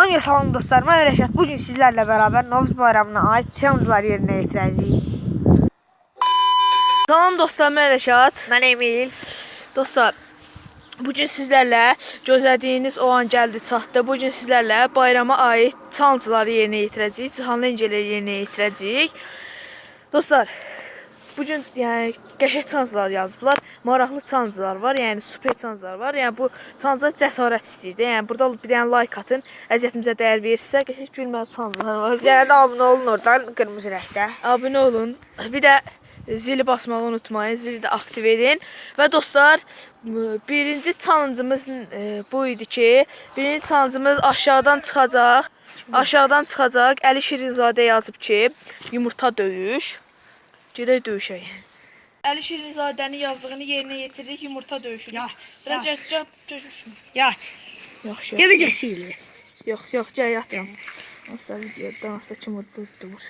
Hangi salam dostlar? Ben Rəşad. Bugün sizlerle beraber Novuz bayramına ait challenge'lar yerine getireceğiz. Salam dostlar, mən Rəşad. Ben Emil. Dostlar, bu gün sizlərlə gözlədiyiniz o an gəldi çatdı. Bu gün sizlərlə bayrama aid challenge'ları yerinə yetirəcəyik, cihanlı incələri yerinə yetirəcəyik. Dostlar, bu gün yəni qəşəng challenge'lar yazıblar. Maraqlı challenge'lar var, yəni super challenge'lar var. Yəni bu challenge'lar cəsarət istəyir. də. Yəni burada bir dənə like atın, əziyyətimizə dəyər verirsə, qəşəng gülməli challenge'lar var. Tane de abone olun oradan kırmızı renkte. abunə olun. Bir də zili basmağı unutmayın. Zili də aktiv edin. Və dostlar, birinci challenge'ımız e, bu idi ki, birinci challenge'ımız aşağıdan çıxacaq. Aşağıdan çıxacaq. Əli Şirinzadə yazıb ki, yumurta döyüş. Gedək döyüşək. Əli Şirinzadənin yazdığını yerinə yetiririk, yumurta döyüşürük. Yat, Biraz yat. yat, yat, döyüşmür. Yat. Yaxşı. Gedəcəksiniz. Yox, yox, gəl yatım. Asla videodan asla kim durdur.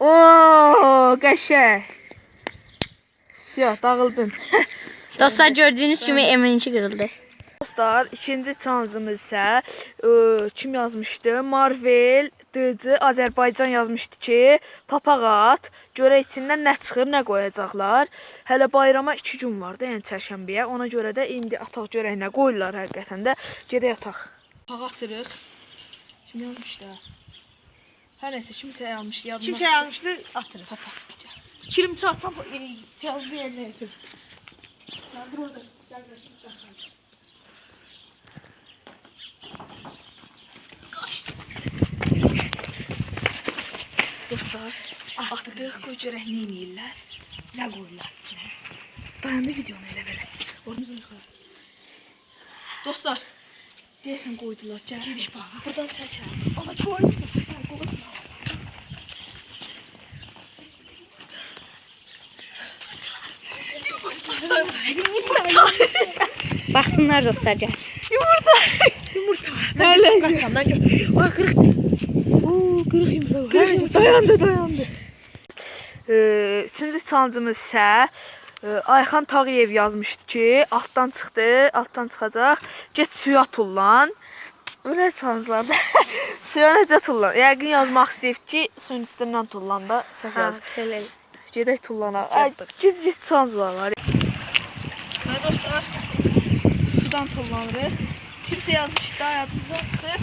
Oo, qəşəng. Siyah, dağıldın. Dostlar gördüğünüz gibi Emin'inki kırıldı. Dostlar, ikinci challenge'ımız isə ə, kim yazmışdı? Marvel DC Azərbaycan yazmışdı ki, papaq at, görə içindən nə çıxır, nə qoyacaqlar. Hələ bayrama 2 gün var da, yəni çərşənbəyə. Ona görə də indi ataq görək nə qoyurlar həqiqətən də. Gedək ataq. Papaq atırıq. Kim yazmışdı? Hər nəsə kimsə yazmışdı, yadımda. Kimse yazmıştır atırım. Kilim çarpan challenge yerine getir. Dostlar, atdıq, qoy görək nə edirlər. Ne koyurlar içine? Dayandı videonu elə belə. Ormuzun yuxarı. Dostlar, deyəsən qoydular. Gəl. Gedək bax. Buradan çəkək. Ana qoy. Baksınlar dostlar gelsin. Nələ? Kaçam ben gör. Ay kırık. Oo, qırıq yumurta. Hər nəsə dayandı, dayandı. Ee, üçüncü challenge'ımız isə e, Ayxan Tağıyev yazmışdı ki, altdan çıxdı, altdan çıxacaq. Get suya tullan. Öyle challenge'larda suya necə tullan? Yəqin yazmaq istəyib ki, suyun üstündən tullan da səhv yaz. Gedək tullana. Ay, giz giz challenge'lar var. Hə dostlar, sudan tullanırıq. Kimsə yazmış da yadımızdan çıxıb.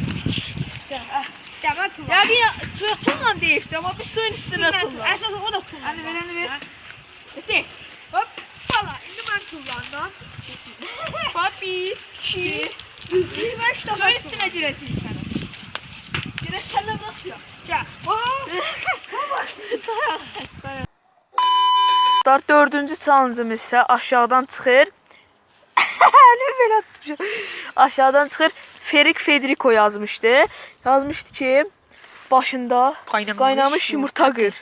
Gəl, ah. Ya ben kullan. Yəqin ya, suya tullan deyibdi, amma biz suyun üstünə tullan. Esas o da kullan. Hadi ver, hadi ver. Bitti. Hop. Valla şimdi ben kullandım. Hop bir, iki, üç, beş defa Suyun içine girəcəyik səni. Girək sənlə nasıl yok? kullan. Hop. Dostlar, dördüncü challenge'ımız isə aşağıdan çıxır. Əlim belə tutmuşam. Aşağıdan çıxır. Ferik Federico yazmışdı. Yazmışdı ki, başında Qaynamış qaynamış yumurta qır.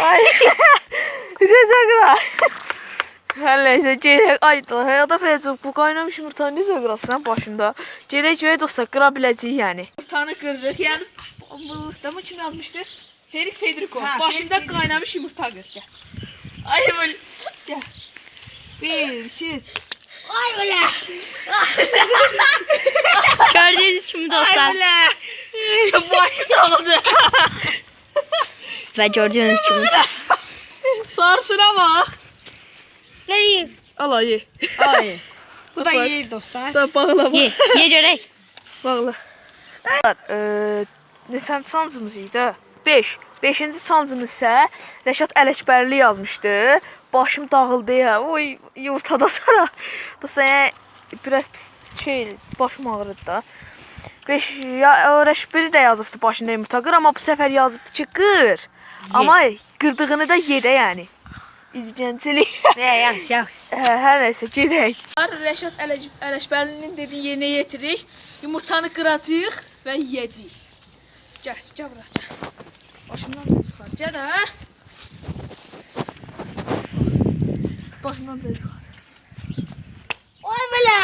Ay. Necə qıra? Hər nəysə, gedək. Ay, da, həyata fəcək. Bu qaynamış yumurtanı necə qırasın başında? Gedək görək dostlar, qıra biləcəyik yəni. Yumurtanı qırırıq. Yəni, bu adamı kim yazmışdı? Ferik Federico. Ha, başında Ferik qaynamış yumurta qır. Gəl. Ay, böyle. Gəl. Bir, iki, üç. Gördüğünüz gibi dostlar. Ay, Başı dağıldı. Ve gördüğünüz gibi. Sarsına bak. Ne yiyeyim? Al ayı. Ay. Bu da yiyeyim dostlar. Da bağla bak. Ye, ye görək. Bağla. Eee, neçənci sancımız idi? 5. 5-ci sancımız isə Rəşad Ələkbərli yazmışdı. Başım dağıldı ya. Oy, yumurtada sonra. Dostlar, yəni biraz pis şey, başım ağrıdı da. 5 ya o Rəşbiri də yazıbdı başında yumurta qır, amma bu səfər yazıbdı ki, qır. Amma qırdığını da ye də yəni. İlgənclik. Ne yaz yaz. Hə, hər nəsə gedək. Rəşad Ələşbərlinin dediyi yerinə yetiririk. Yumurtanı qıracağıq və yeyəcəyik. Gəl, gəl bura, gəl. Başımdan yuxarı. Gəl hə. Başımdan biraz yuxarı. Oy bela.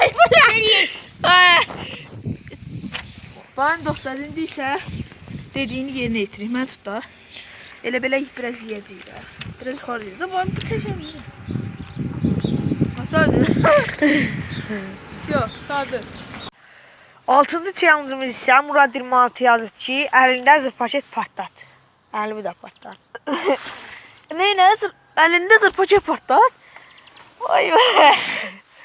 Ay belə. Ay. Bax dostlar, indi isə dediyini yerinə yetiririk. Mən tut da. Elə belə biraz yeyəcəyik. Biraz yeyəcəyik. Bax, bu çəkəm. Hatta Yox, tadı. Altıncı challenge'ımız isə Murad 26 yazır ki, əlində zır paket partlat. Əlimi də partlat. Neynə? Zır, əlində zırpaça partlat. Ay be.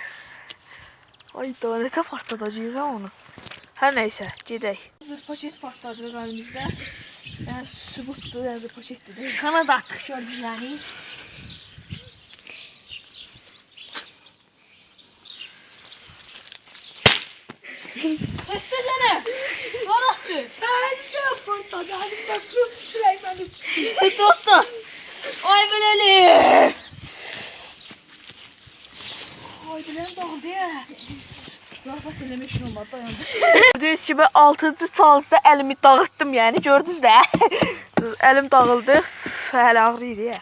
Ay da necə partladacağıq onu. Hər nəysə, gedək. Zırpaçet partladıq əlimizdə. Yəni sübutdur, yəni zırpaçetdir. də. Sana da şöyle bir yani. Göstərsənə. Dostlar. Ay beləli. Ay bilən dağıldı ya. Zarafat eləmək işin olmadı, dayandı. Gördüyünüz kimi 6-cı çalıda əlimi dağıtdım yəni, gördünüz də. Əlim dağıldı. Hələ ağrıydı ya.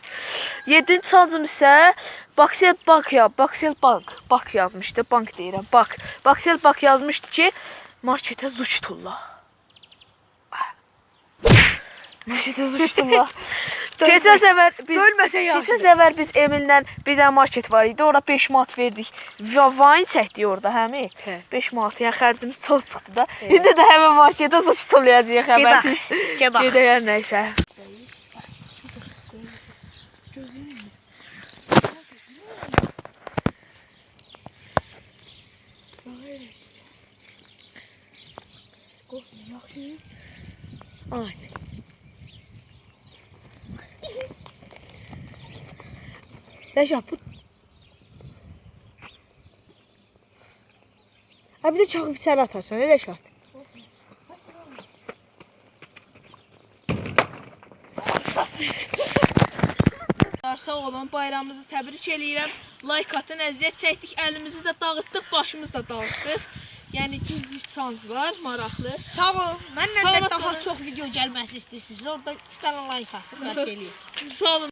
7-ci çalcım Baksel Bank ya, Baksel Bank. Bank yazmışdı, bank deyirəm, bank. Baksel Bank yazmışdı ki, marketə zuç tulla. Marketə zuç tulla. Keçən səfər biz Keçən yaxşıdır. səfər biz Emillə bir dənə market var idi. Ora 5 manat verdik. Və vayn çəkdik orada həmi. Hə. 5 manat. Yəni xərcimiz çox çıxdı da. İndi də həmin marketə suç tullayacağıq xəbərsiz. Gedək. Gedək nəysə. Ay. Reşat bu. Ha bir de çakıp içeri atarsın öyle Reşat. Sağ olun. Bayramınızı təbrik eləyirəm. Like atın, əziyyət çəkdik. Əlimizi də dağıtdıq, başımızı da dağıtdıq. Yəni gizli şans var, maraqlı. Sağ ol. Məndən də daha çox video gəlməsi istəyirsiniz. Orada 3 dənə like atın. Bəs eləyir. Sağ olun.